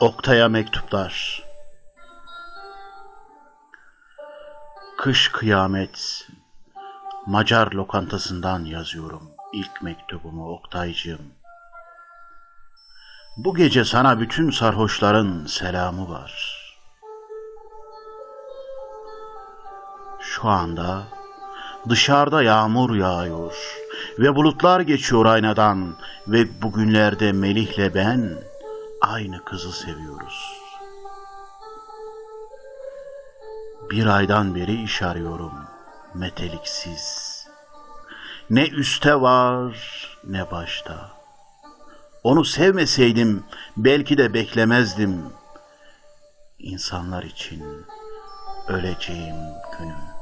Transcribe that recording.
Oktay'a mektuplar. Kış kıyamet. Macar lokantasından yazıyorum ilk mektubumu Oktaycığım. Bu gece sana bütün sarhoşların selamı var. Şu anda dışarıda yağmur yağıyor ve bulutlar geçiyor aynadan ve bugünlerde Melih'le ben aynı kızı seviyoruz. Bir aydan beri iş arıyorum meteliksiz. Ne üste var ne başta. Onu sevmeseydim belki de beklemezdim. İnsanlar için öleceğim günüm.